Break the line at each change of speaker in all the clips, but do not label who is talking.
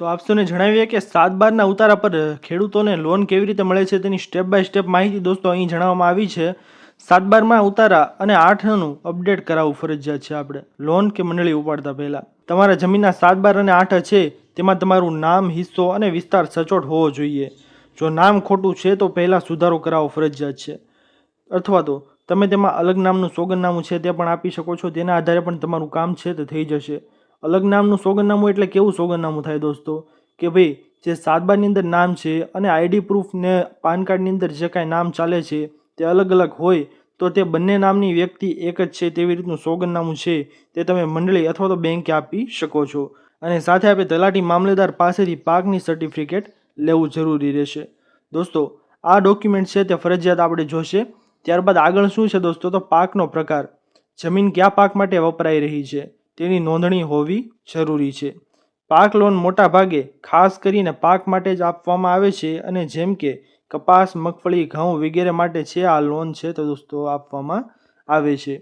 તો આપ સૌને જણાવીએ કે સાત બારના ઉતારા પર ખેડૂતોને લોન કેવી રીતે મળે છે તેની સ્ટેપ બાય સ્ટેપ માહિતી દોસ્તો અહીં જણાવવામાં આવી છે. સાત બારમાં ઉતારા અને આઠનું અપડેટ કરાવવું ફરજિયાત છે આપણે. લોન કે મંડળી ઉપાડતા પહેલાં. તમારા જમીનના સાત બાર અને આઠ છે, તેમાં તમારું નામ, હિસ્સો અને વિસ્તાર સચોટ હોવો જોઈએ. જો નામ ખોટું છે તો પહેલાં સુધારો કરાવવો ફરજિયાત છે. અથવા તો તમે તેમાં અલગ નામનું સોગંદનામું છે તે પણ આપી શકો છો, તેના આધારે પણ તમારું કામ છે તે થઈ જશે. અલગ નામનું સોગંદનામું એટલે કેવું સોગંદનામું થાય દોસ્તો? કે ભાઈ, જે સાતબારની અંદર નામ છે અને આઈડી પ્રૂફ ને પાન કાર્ડની અંદર જે કાંઈ નામ ચાલે છે, તે અલગ અલગ હોય, તો તે બંને નામની વ્યક્તિ એક જ છે તેવી રીતનું સોગંદનામું છે, તે તમે મંડળી અથવા તો બેંકે આપી શકો છો. અને સાથે આપણે તલાટી મામલેદાર પાસેથી પાકની સર્ટિફિકેટ લેવું જરૂરી રહેશે. દોસ્તો, આ ડોક્યુમેન્ટ છે તે ફરજિયાત આપણે જોશે. ત્યારબાદ આગળ શું છે દોસ્તો? તો પાકનો પ્રકાર. જમીન કયા પાક માટે વપરાઈ રહી છે? તેની નોંધણી હોવી જરૂરી છે. પાક લોન મોટા ભાગે ખાસ કરીને પાક માટે જ આપવામાં આવે છે અને જેમ કે કપાસ, મગફળી, ઘઉં વગેરે માટે છે આ લોન છે તો દોસ્તો આપવામાં આવે છે.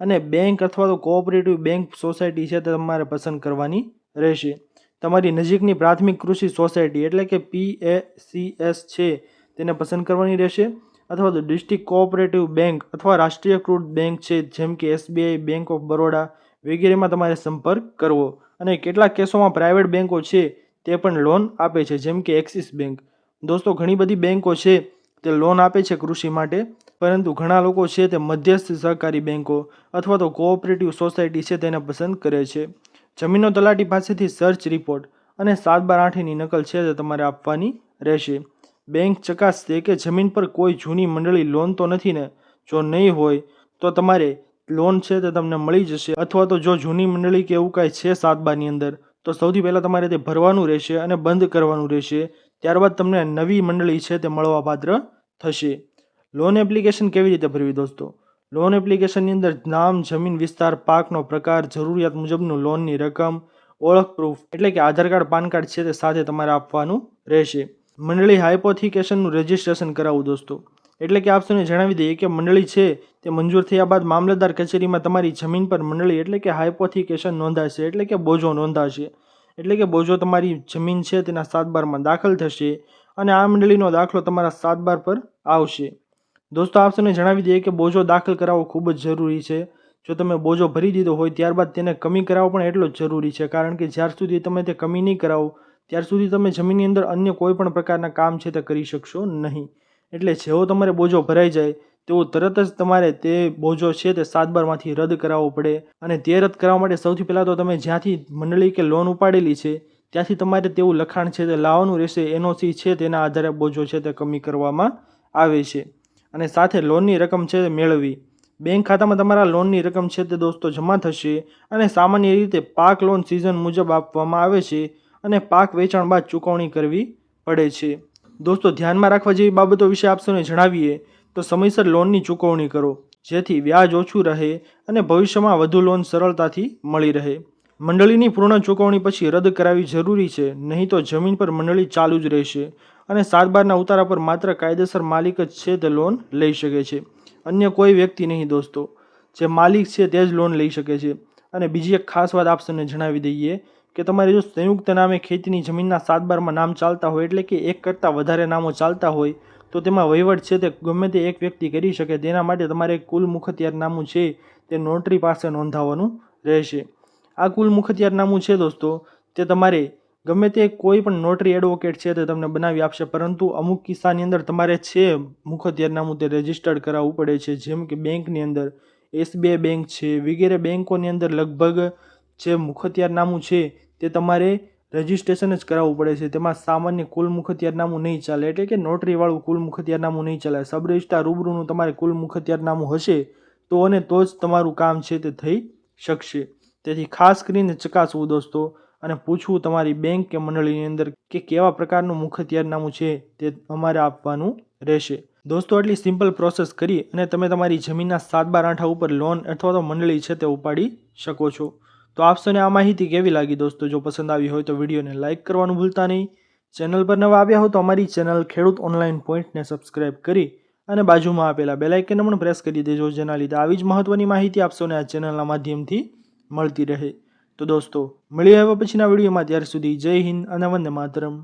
અને બેંક અથવા તો કોઓપરેટિવ બેંક સોસાયટી છે તે તમારે પસંદ કરવાની રહેશે. તમારી નજીકની પ્રાથમિક કૃષિ સોસાયટી એટલે કે પી એ સી એસ છે તેને પસંદ કરવાની રહેશે. અથવા તો ડિસ્ટ્રિક્ટ કોઓપરેટિવ બેંક અથવા રાષ્ટ્રીયકૃત બેંક છે જેમ કે એસબીઆઈ બેંક ઓફ બરોડા વગેરેમાં તમારે સંપર્ક કરવો અને કેટલાક કેસોમાં પ્રાઇવેટ બેંકો છે તે પણ લોન આપે છે, જેમ કે એક્સિસ બેંક. દોસ્તો, ઘણી બધી બેંકો છે તે લોન આપે છે કૃષિ માટે, પરંતુ ઘણા લોકો છે તે મધ્યસ્થ સહકારી બેંકો અથવા તો કોઓપરેટિવ સોસાયટી છે તેને પસંદ કરે છે. જમીનો તલાટી પાસેથી સર્ચ રિપોર્ટ અને સાત બાર આઠની નકલ છે તે તમારે આપવાની રહેશે. બેંક ચકાસશે કે જમીન પર કોઈ જૂની મંડળી લોન તો નથી ને, જો નહીં હોય તો તમારે લોન છે તે તમને મળી જશે. અથવા તો જો જૂની મંડળી કે એવું કાંઈ છે સાત બારની અંદર, તો સૌથી પહેલાં તમારે તે ભરવાનું રહેશે અને બંધ કરવાનું રહેશે. ત્યારબાદ તમને નવી મંડળી છે તે મળવાપાત્ર થશે. લોન એપ્લિકેશન કેવી રીતે ભરવી દોસ્તો? લોન એપ્લિકેશનની અંદર નામ, જમીન, વિસ્તાર, પાકનો પ્રકાર, જરૂરિયાત મુજબનું લોનની રકમ, ઓળખ પ્રૂફ એટલે કે આધાર કાર્ડ, પાન કાર્ડ છે તે સાથે તમારે આપવાનું રહેશે. મંડળી હાઇપોથિકેશનનું રજિસ્ટ્રેશન કરાવવું દોસ્તો. એટલે કે આપશોને જણાવી દઈએ કે મંડળી છે તે મંજૂર થયા બાદ મામલતદાર કચેરીમાં તમારી જમીન પર મંડળી એટલે કે હાઇપોથિકેશન નોંધાશે, એટલે કે બોજો નોંધાશે. એટલે કે બોજો તમારી જમીન છે તેના સાત બારમાં દાખલ થશે અને આ મંડળીનો દાખલો તમારા સાત બાર પર આવશે. દોસ્તો આપને જણાવી દઈએ કે બોજો દાખલ કરાવવો ખૂબ જ જરૂરી છે. જો તમે બોજો ભરી દીધો હોય ત્યારબાદ તેને કમી કરાવવો પણ એટલો જ જરૂરી છે, કારણ કે જ્યાર સુધી તમે તે કમી નહીં કરાવો, ત્યાર સુધી તમે જમીનની અંદર અન્ય કોઈ પણ પ્રકારના કામ છે તે કરી શકશો નહીં. એટલે જેવો તમારે બોજો ભરાઈ જાય તેવો તરત જ તમારે તે બોજો છે તે સાત બારમાંથી રદ કરાવવો પડે અને તે રદ કરાવવા માટે સૌથી પહેલાં તો તમે જ્યાંથી મંડળી કે લોન ઉપાડેલી છે, ત્યાંથી તમારે તેવું લખાણ છે તે લાવવાનું રહેશે. એનઓસી છે તેના આધારે બોજો છે તે કમી કરવામાં આવે છે અને સાથે લોનની રકમ છે તે મેળવી બેંક ખાતામાં તમારા લોનની રકમ છે તે દોસ્તો જમા થશે અને સામાન્ય રીતે પાક લોન સિઝન મુજબ આપવામાં આવે છે અને પાક વેચાણ બાદ ચૂકવણી કરવી પડે છે. દોસ્તો ધ્યાનમાં રાખવા જેવી બાબતો વિશે આપસોને જણાવીએ. તો સમયસર લોનની ચૂકવણી કરો, જેથી વ્યાજ ઓછું રહે અને ભવિષ્યમાં વધુ લોન સરળતાથી મળી રહે. મંડળીની પૂર્ણ ચૂકવણી પછી રદ કરાવવી જરૂરી છે, નહીં તો જમીન પર મંડળી ચાલુ જ રહેશે અને સાત બારના ઉતારા પર માત્ર કાયદેસર માલિક જ છે તે લોન લઈ શકે છે. અન્ય કોઈ વ્યક્તિ નહીં, દોસ્તો. જે માલિક છે તે જ લોન લઈ શકે છે. અને બીજી એક ખાસ વાત આપસને જણાવી દઈએ કે તમારે જો સંયુક્ત નામે ખેતીની જમીનના સાત બારમાં નામ ચાલતા હોય એટલે કે એક કરતાં વધારે નામો ચાલતા હોય તો તેમાં વહીવટ છે તે ગમે તે એક વ્યક્તિ કરી શકે, તેના માટે તમારે કુલ મુખત્યારનામું છે તે નોટરી પાસે નોંધાવવાનું રહેશે. આ કુલ મુખત્યારનામું છે દોસ્તો, તે તમારે ગમે તે કોઈ પણ નોટરી એડવોકેટ છે તે તમને બનાવી આપશે, પરંતુ અમુક કિસ્સાની અંદર તમારે છે મુખત્યારનામું તે રજિસ્ટર્ડ કરાવવું પડે છે. જેમ કે બેંકની અંદર એસબીઆઈ બેંક છે, વગેરે બેંકોની અંદર લગભગ જે મુખત્યારનામું છે તે તમારે રજિસ્ટ્રેશન જ કરાવવું પડે છે. તેમાં સામાન્ય કુલ મુખત્યારનામું નહીં ચાલે. એટલે કે નોટરીવાળું કુલ મુખત્યારનામું નહીં ચાલે. સબ રજિસ્ટ્રાર રૂબરૂનું તમારે કુલ મુખત્યારનામું હશે, તો અને તો જ તમારું કામ છે તે થઈ શકશે. તેથી ખાસ કરીને ચકાસવું દોસ્તો, અને પૂછવું તમારી બેંક કે મંડળીની અંદર કે કેવા પ્રકારનું મુખત્યારનામું છે તે અમારે આપવાનું રહેશે. દોસ્તો, આટલી સિમ્પલ પ્રોસેસ કરી અને તમે તમારી જમીનના સાત બાર આઠા ઉપર લોન અથવા તો મંડળી છે તે ઉપાડી શકો છો. તો આપસોને આ માહિતી કેવી લાગી દોસ્તો? જો પસંદ આવી હોય તો વિડીયોને લાઇક કરવાનું ભૂલતા નહીં. ચેનલ પર નવા આવ્યા હો તો અમારી ચેનલ ખેડૂત ઓનલાઈન પોઈન્ટને સબસ્ક્રાઇબ કરી અને બાજુમાં આપેલા બેલાઇકનને પણ પ્રેસ કરી દેજો, જેના લીધે આવી જ મહત્ત્વની માહિતી આપશોને આ ચેનલના માધ્યમથી મળતી રહે. તો દોસ્તો મળી આવ્યા પછીના વિડીયોમાં. ત્યાર સુધી જય હિન્દ અને વંદે માતરમ.